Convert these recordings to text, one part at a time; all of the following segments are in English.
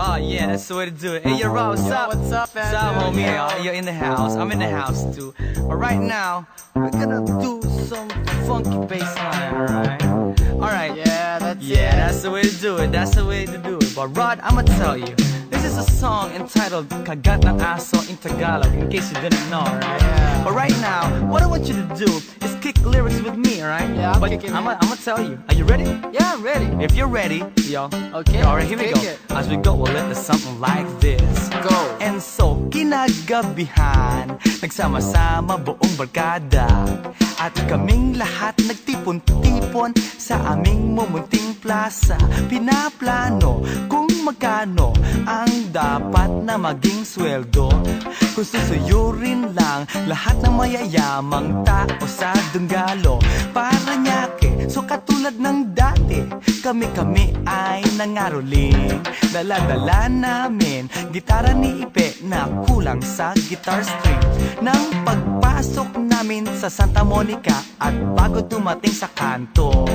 Oh yeah, that's the way to do it. Hey, yo, Rob, what's up? what's up, What's up, homie? Yo. Oh, hey, You're in the house. I'm in the house too. But right now, we're gonna do some funky bass line, alright? Alright. Yeah, that's Yeah, it. that's the way to do it. That's the way to do it. But Rod, I'ma tell you. This is a song entitled Kagat na Aso in Tagalog, in case you didn't know, right? Yeah. But right now, what I want you to do is kick lyrics with me, alright? Yeah, I'm but kicking I'm gonna tell you. Are you ready? Yeah, I'm ready. If you're ready, yo. Okay, Alright, here we go. it. As we go, we'll let the something like this. Go. And so, kinagabihan Nagsama-sama buong barkada At kaming lahat nagtipon-tipon Sa aming mumunting plaza. Pinaplano kung magkano Ang dapat na maging sweldo. Kung susuyurin lang Lahat ng mayayamang tao sa Dunggalo Para nyake, so katulad ng Kami-kami ay nangaroling Dala-dala namin Gitara ni Ipe na kulang sa guitar string. Nang pagpasok namin sa Santa Monica At bago dumating sa kanto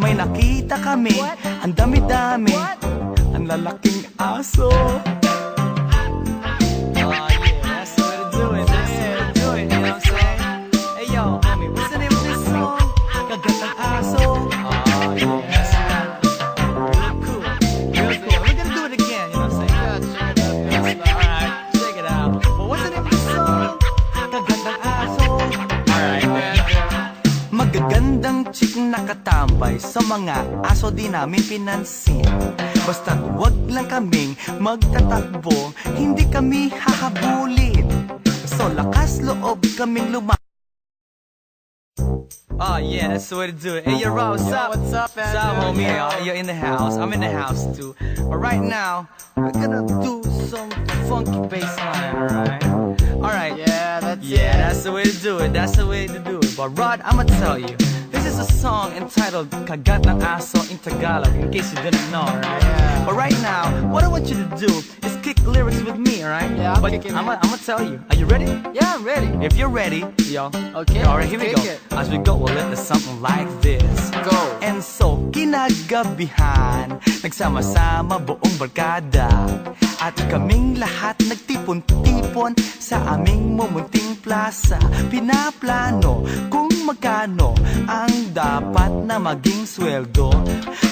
May nakita kami? Ang dami-dami? Ang lalaking aso chick nakatambay Sa mga aso di namin pinansin Basta't wag lang kaming magtatakbo Hindi kami hahabulin So lakas loob kaming luma Oh yeah, that's the way to do it. Hey, yo, Rob, what's up? what's up, What's up, Andrew? homie? Yo. You're in the house. I'm in the house too. But right now, we're gonna do some funky bass line, alright? Alright. Yeah, that's Yeah, it. that's the way to do it. That's the way to do it. But Rod, I'ma tell you. This is a song entitled Kagat ng Aso in Tagalog, in case you didn't know, right? Yeah. But right now, what I want you to do is kick lyrics with me, alright? Yeah, I'm but I'm gonna tell you. Are you ready? Yeah, I'm ready. If you're ready, yo. Okay, Alright, here we go. it. As we go, we'll let the something like this. Go. And so, kinagabihan Nagsama-sama buong barkada At kaming lahat nagtipon-tipon Sa aming mumunting plaza Pinaplano kung magkano Ang dapat na maging sweldo?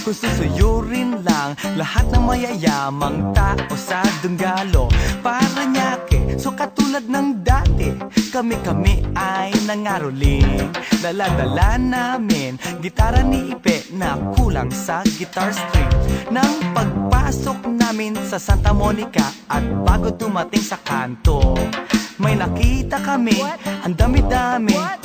Kung susuyurin lang Lahat ng mayayamang tao sa Dunggalo. Para nyake, so katulad ng dati Kami-kami ay nangaroling Dala-dala namin Gitara ni Ipe na kulang sa guitar string. Nang pagpasok namin sa Santa Monica At bago dumating sa kanto May nakita kami? Ang dami-dami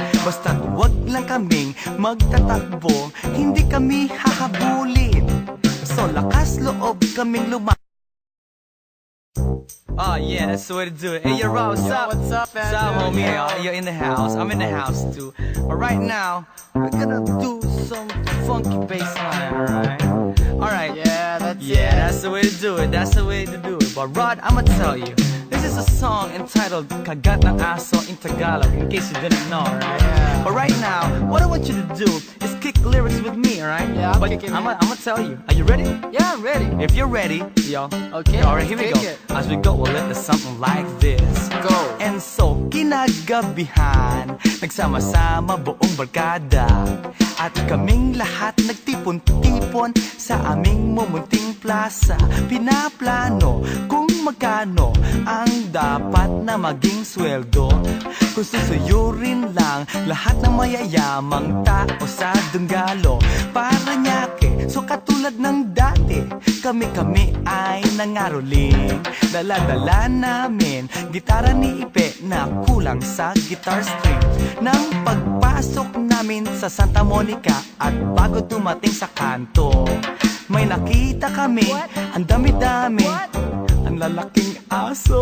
Basta't wag lang kaming magtatakbo Hindi kami hahabulin So lakas loob kaming luma Oh yeah, that's the way to do it. Hey, yo, Rob, what's Yo, up? what's up, What's up, Andrew? homie? Yo. You're in the house. I'm in the house too. But right now, we're gonna do some funky bass line, alright? Alright. Yeah, that's Yeah, it. that's the way to do it. That's the way to do it. But Rod, I'ma tell you. This is a song entitled Kagat ng Aso in Tagalog, in case you didn't know, right? Yeah. But right now, what I want you to do is kick lyrics with me, alright? Yeah, I'm but kicking I'm gonna tell you. Are you ready? Yeah, I'm ready. If you're ready, yo. Okay, Alright, here we go. it. As we go, we'll let the something like this. Go. And so, kinagabihan Nagsama-sama buong barkada At kaming lahat nagtipon-tipon Sa aming mumunting plaza Pinaplano kung magkano Ang dapat na maging sweldo Kung susuyurin lang Lahat ng mayayamang tao sa Dunggalo Para nyake, so katulad ng dati Kami-kami ay nangaroling Dala-dala namin Gitara ni Ipe na kulang sa guitar string Nang pagpasok namin sa Santa Monica At bago dumating sa kanto May nakita kami? Ang dami-dami? Ang lalaking aso